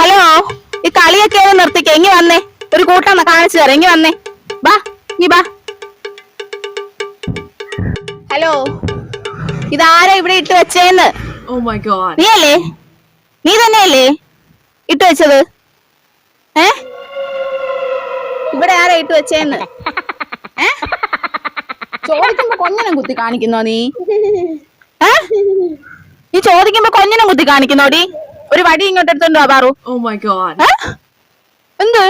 ഈ കളിയൊക്കെ ഒന്ന് നിർത്തിക്ക. എങ്ങി വന്നേ. ഒരു കൂട്ടം കാണിച്ചു തരാം. എങ്ങി വന്നേ. ബാ നീ ബാ ഹലോ ഇതാരാ ഇവിടെ ഇട്ട് വെച്ചേന്ന്? Oh. നീ അല്ലേ നീ തന്നെയല്ലേ ഇട്ട് വെച്ചത്? ഏ? ഇവിടെ ആരാ ഇട്ട് വെച്ചേന്ന്? ഏ? ചോദിക്കുമ്പോ കൊഞ്ഞനം കുത്തി കാണിക്കുന്നോ നീ? ഏ? നീ ചോദിക്കുമ്പോ കൊഞ്ഞനം കുത്തി കാണിക്കുന്നോടി ഒരു വടി ഇങ്ങോട്ട് എടുത്തോണ്ടോ പാറു Oh? എന്ത്?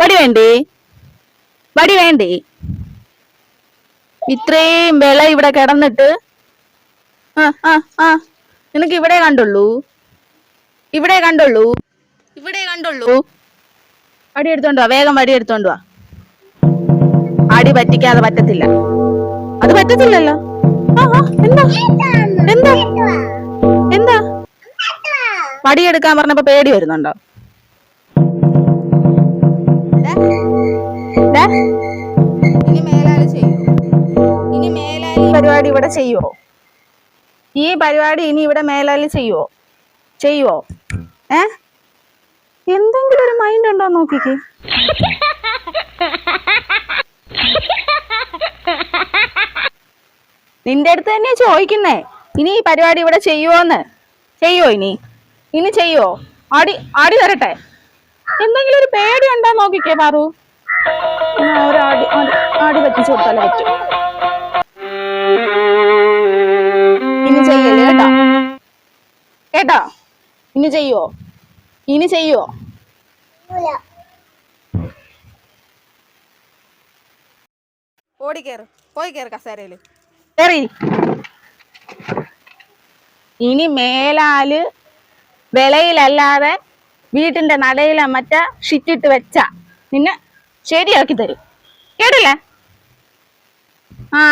വടി വേണ്ടേ? വടി വേണ്ടേ? ഇത്രയും വില ഇവിടെ കിടന്നിട്ട്. ആ ആ ആ. നിനക്ക് ഇവിടെ കണ്ടുള്ളൂ. ഇവിടെ കണ്ടുള്ളൂ. ഇവിടെ കണ്ടുള്ളൂ. വടി എടുത്തോണ്ട് വാ വേഗം വടി എടുത്തോണ്ട് വാ. അടി പറ്റിക്കാതെ പറ്റത്തില്ല. അത് പറ്റത്തില്ലല്ലോ. എന്താ? എന്താ? വടി എടുക്കാൻ പറഞ്ഞപ്പോ പേടി വരുന്നുണ്ടോ? ഇനി മേലാൽ ചെയ്യോ. ഇനി മേലാൽ ഈ പരിപാടി ഇവിടെ ചെയ്യുവോ? ഈ പരിപാടി ഇനി ഇവിടെ മേലാൽ ചെയ്യുവോ? ചെയ്യുവോ? ഏ? എന്തെങ്കിലും ഒരു മൈൻഡ് ഉണ്ടോ നോക്കിക്ക്? നിന്റെ അടുത്ത് തന്നെയാ ചോദിക്കുന്നേ. ഇനി ഈ പരിപാടി ഇവിടെ ചെയ്യുവോന്ന്? ചെയ്യുവോ ഇനി? ഇനി ചെയ്യോ? ആടി ആടി തരട്ടെ. എന്തെങ്കിലും ഒരു പേടി ഉണ്ടോ നോക്കിക്കേ പാറു. ഒരു ആടി ആടി ആടി പറ്റിച്ചു കൊടുത്താലേ പറ്റും. ഇനി ചെയ്യല്ലേ കേട്ടോ? കേട്ടോ? ഇനി ചെയ്യോ? ഇനി ചെയ്യോ? ഓടി കേറ്. പോയി കേറ് കസേരയിൽ. കേറി. ഇനി മേലാൽ വിളയിലല്ലാതെ വീട്ടിന്റെ നടയിലെ മറ്റ ഷിറ്റിട്ട് വെച്ച നിന്നെ ശരിയാക്കി തരും. കേട്ടില്ലേ? ആ.